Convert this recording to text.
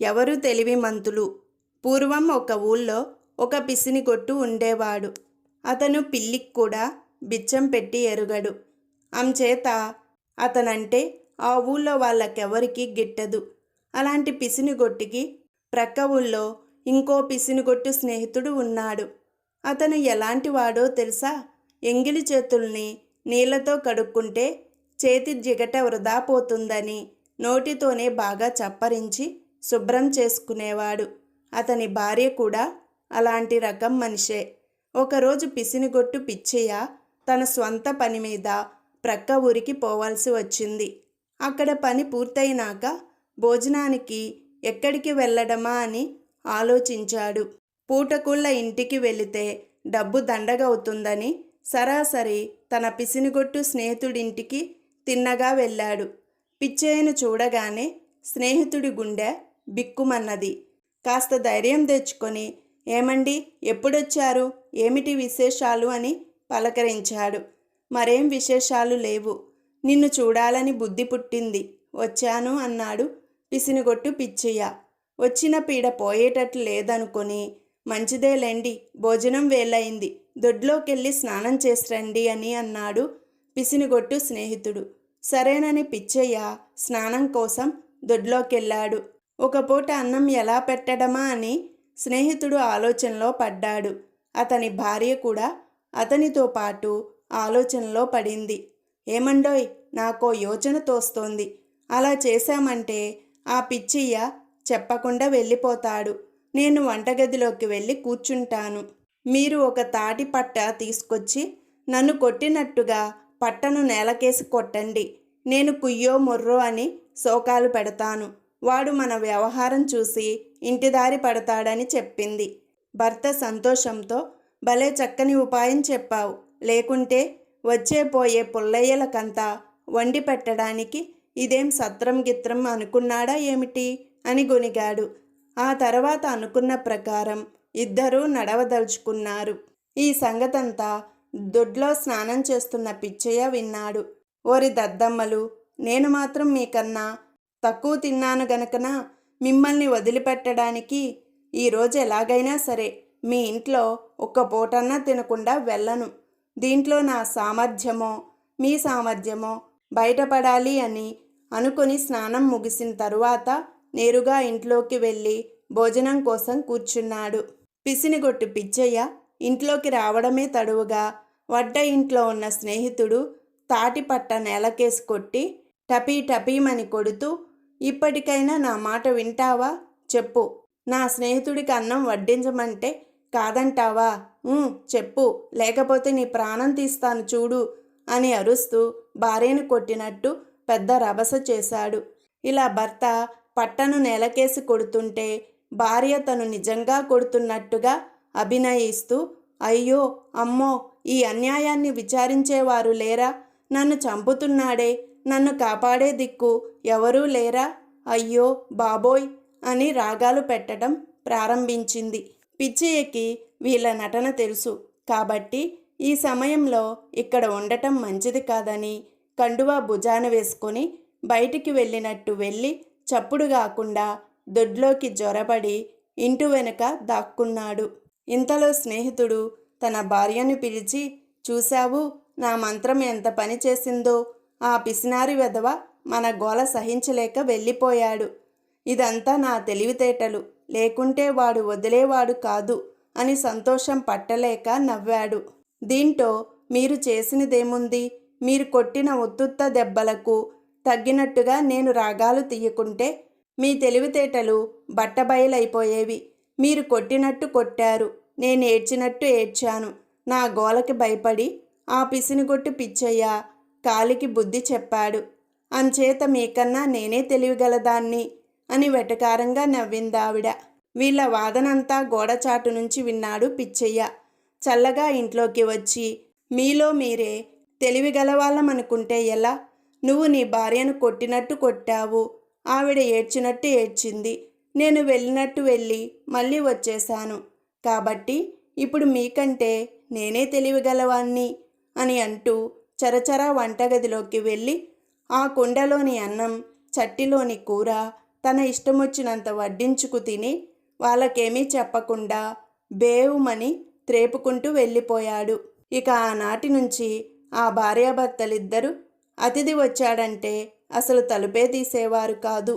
ఎవరు తెలివిమంతులు పూర్వం ఒక ఊళ్ళో ఒక పిసిని కొట్టు ఉండేవాడు. అతను పిల్లికి కూడా బిచ్చం పెట్టి ఎరుగడు. అంచేత అతనంటే ఆ ఊళ్ళో వాళ్ళకెవరికి గిట్టదు. అలాంటి పిసినిగొట్టికి ప్రక్క ఊళ్ళో ఇంకో పిసినిగొట్టు స్నేహితుడు ఉన్నాడు. అతను ఎలాంటి వాడో తెలుసా? ఎంగిలి చేతుల్ని నీళ్ళతో కడుక్కుంటే చేతి జిగట వృధా పోతుందని నోటితోనే బాగా చప్పరించి శుభ్రం చేసుకునేవాడు. అతని భార్య కూడా అలాంటి రకం మనిషే. ఒకరోజు పిసినిగొట్టు పిచ్చయ్య తన స్వంత పని మీద ప్రక్క ఊరికి పోవాల్సి వచ్చింది. అక్కడ పని పూర్తయినాక భోజనానికి ఎక్కడికి వెళ్ళడమా అని ఆలోచించాడు. పూటకుళ్ళ ఇంటికి వెళితే డబ్బు దండగవుతుందని సరాసరి తన పిసినిగొట్టు స్నేహితుడింటికి తిన్నగా వెళ్ళాడు. పిచ్చయ్యను చూడగానే స్నేహితుడి గుండె బిక్కుమన్నది. కాస్త ధైర్యం తెచ్చుకొని ఏమండి ఎప్పుడొచ్చారు? ఏమిటి విశేషాలు? అని పలకరించాడు. మరేం విశేషాలు లేవు. నిన్ను చూడాలని బుద్ధి పుట్టింది. వచ్చాను అన్నాడు పిసినిగొట్టు పిచ్చయ్య. వచ్చిన పీడ పోయేటట్లు లేదనుకొని మంచిదేలేండి భోజనం వేలైంది దొడ్లోకెళ్ళి స్నానం చేసిరండి అని అన్నాడు పిసినిగొట్టు స్నేహితుడు. సరేనని పిచ్చయ్య స్నానం కోసం దొడ్లోకెళ్ళాడు. ఒక పూట అన్నం ఎలా పెట్టడమా అని స్నేహితుడు ఆలోచనలో పడ్డాడు. అతని భార్య కూడా అతనితో పాటు ఆలోచనలో పడింది. ఏమండోయ్ నాకో యోచన తోస్తోంది. అలా చేశామంటే ఆ పిచ్చయ్య చెప్పకుండా వెళ్ళిపోతాడు. నేను వంటగదిలోకి వెళ్ళి కూర్చుంటాను. మీరు ఒక తాటి పట్ట తీసుకొచ్చి నన్ను కొట్టినట్టుగా పట్టను నేలకేసి కొట్టండి. నేను కుయ్యో మొర్రో అని శోకాలు పెడతాను. వాడు మన వ్యవహారం చూసి ఇంటిదారి పడతాడని చెప్పింది. భర్త సంతోషంతో భలే చక్కని ఉపాయం చెప్పావు. లేకుంటే వచ్చే పోయే పుల్లయ్యలకంతా వండి పెట్టడానికి ఇదేం సత్రం గిత్రం అనుకున్నాడా ఏమిటి? అని గొనిగాడు ఆ తర్వాత అనుకున్న ప్రకారం ఇద్దరూ నడవదలుచుకున్నారు. ఈ సంగతంతా దొడ్లో స్నానం చేస్తున్న పిచ్చయ్య విన్నాడు. ఓరి దద్దమ్మలు నేను మాత్రం మీకన్నా తక్కువ తిన్నాను గనకన మిమ్మల్ని వదిలిపెట్టడానికి ఈరోజు ఎలాగైనా సరే మీ ఇంట్లో ఒక్క పూటన్నా తినకుండా వెళ్ళను. దీంట్లో నా సామర్థ్యమో మీ సామర్థ్యమో బయటపడాలి అని అనుకుని స్నానం ముగిసిన తరువాత నేరుగా ఇంట్లోకి వెళ్ళి భోజనం కోసం కూర్చున్నాడు. పిసినిగొట్టు పిచ్చయ్య ఇంట్లోకి రావడమే తడువుగా వడ్డ ఇంట్లో ఉన్న స్నేహితుడు తాటిపట్ట నేలకేసి కొట్టి టపీ టపీమని కొడుతూ ఇప్పటికైనా నా మాట వింటావా? చెప్పు. నా స్నేహితుడికి అన్నం వడ్డించమంటే కాదంటావా? చెప్పు. లేకపోతే నీ ప్రాణం తీస్తాను చూడు అని అరుస్తూ భార్యను కొట్టినట్టు పెద్ద రభస చేశాడు. ఇలా భర్త పట్టను నేలకేసి కొడుతుంటే భార్య తను నిజంగా కొడుతున్నట్టుగా అభినయిస్తూ అయ్యో అమ్మో ఈ అన్యాయాన్ని విచారించేవారు లేరా? నన్ను చంపుతున్నాడే. నన్ను కాపాడే దిక్కు ఎవరూ లేరా? అయ్యో బాబోయ్! అని రాగాలు పెట్టడం ప్రారంభించింది. పిచ్చయ్యకి వీళ్ళ నటన తెలుసు. కాబట్టి ఈ సమయంలో ఇక్కడ ఉండటం మంచిది కాదని కండువా భుజాన వేసుకొని బయటికి వెళ్ళినట్టు వెళ్ళి చప్పుడు కాకుండా దొడ్లోకి జ్వరపడి ఇంటి వెనుక దాక్కున్నాడు. ఇంతలో స్నేహితుడు తన భార్యను పిలిచి చూశావు? నా మంత్రం ఎంత పని చేసిందో? ఆ పిసినారి వెధవ మన గోల సహించలేక వెళ్ళిపోయాడు. ఇదంతా నా తెలివితేటలు. లేకుంటే వాడు వదిలేవాడు కాదు అని సంతోషం పట్టలేక నవ్వాడు. దీంతో మీరు చేసినదేముంది? మీరు కొట్టిన ఉత్తుత్త దెబ్బలకు తగ్గినట్టుగా నేను రాగాలు తీయకుంటే మీ తెలివితేటలు బట్టబయలైపోయేవి. మీరు కొట్టినట్టు కొట్టారు. నేను ఏడ్చినట్టు ఏడ్చాను. నా గోలకి భయపడి ఆ పిసినిగొట్టు పిచ్చయ్య కాలికి బుద్ధి చెప్పాడు. అంచేత మీకన్నా నేనే తెలివిగలదాన్ని అని వెటకారంగా నవ్విందావిడ. వీళ్ళ వాదనంతా గోడచాటు నుంచి విన్నాడు పిచ్చయ్య. చల్లగా ఇంట్లోకి వచ్చి మీలో మీరే తెలివిగలవాళ్ళమనుకుంటే ఎలా? నువ్వు నీ భార్యను కొట్టినట్టు కొట్టావు. ఆవిడ ఏడ్చినట్టు ఏడ్చింది. నేను వెళ్ళినట్టు వెళ్ళి మళ్ళీ వచ్చేశాను. కాబట్టి ఇప్పుడు మీకంటే నేనే తెలివిగలవాణ్ణి అని అంటూ చరచర వంటగదిలోకి వెళ్ళి ఆ కుండలోని అన్నం చట్టిలోని కూర తన ఇష్టమొచ్చినంత వడ్డించుకు తిని వాళ్ళకేమీ చెప్పకుండా బేవుమని త్రేపుకుంటూ వెళ్ళిపోయాడు. ఇక ఆనాటి నుంచి ఆ భార్యాభర్తలిద్దరూ అతిథి వచ్చాడంటే అసలు తలుపే తీసేవారు కాదు.